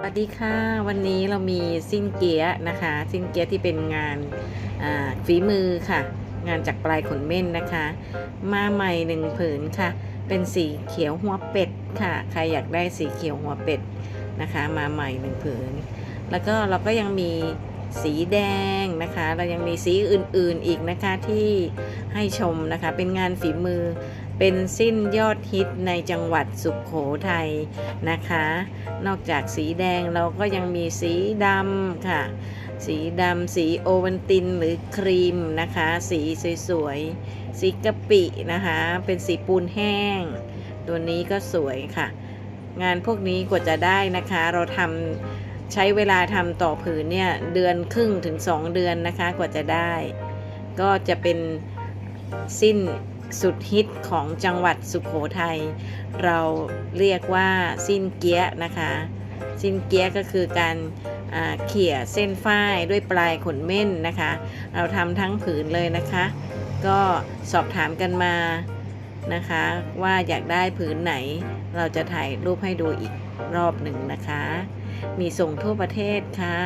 สวัสดีค่ะ วันนี้เรามีสิ้นเกียะนะคะ สิ้นเกียะที่เป็นงานฝีมือค่ะ งานจากปลายขนเม่นนะคะ มาใหม่หนึ่งผืนค่ะ เป็นสีเขียวหัวเป็ดค่ะ ใครอยากได้สีเขียวหัวเป็ดนะคะ มาใหม่หนึ่งผืน แล้วก็เราก็ยังมีสีแดงนะคะ เรายังมีสีอื่นๆอีกนะคะที่ให้ชมนะคะ เป็นงานฝีมือ เป็นสิ้นยอดฮิตในจังหวัดสุขโขทัยนะคะ นอกจากสีแดงเราก็ยังมีสีดำค่ะ สีดำสีโอวัลตินหรือครีมนะคะ สีสวยๆ สีกะปินะคะ เป็นสีปูนแห้ง ตัวนี้ก็สวยค่ะ งานพวกนี้กว่าจะได้นะคะ เราทำใช้เวลาทำต่อผืนเนี่ยเดือนครึ่งถึง 2 เดือนนะคะกว่าจะได้ ก็จะเป็นสิ้น สุดฮิตของจังหวัดสุขโขทัยเราเรียกว่าสิ้นเกี้ยนะคะ สิ้นเกี้ยก็คือการเขี่ยเส้นฝ้ายด้วยปลายขนเม่นนะคะ เราทำทั้งผืนเลยนะคะ ก็สอบถามกันมานะคะ ว่าอยากได้ผืนไหน เราจะถ่ายรูปให้ดูอีกรอบหนึ่งนะคะ มีส่งทั่วประเทศค่ะ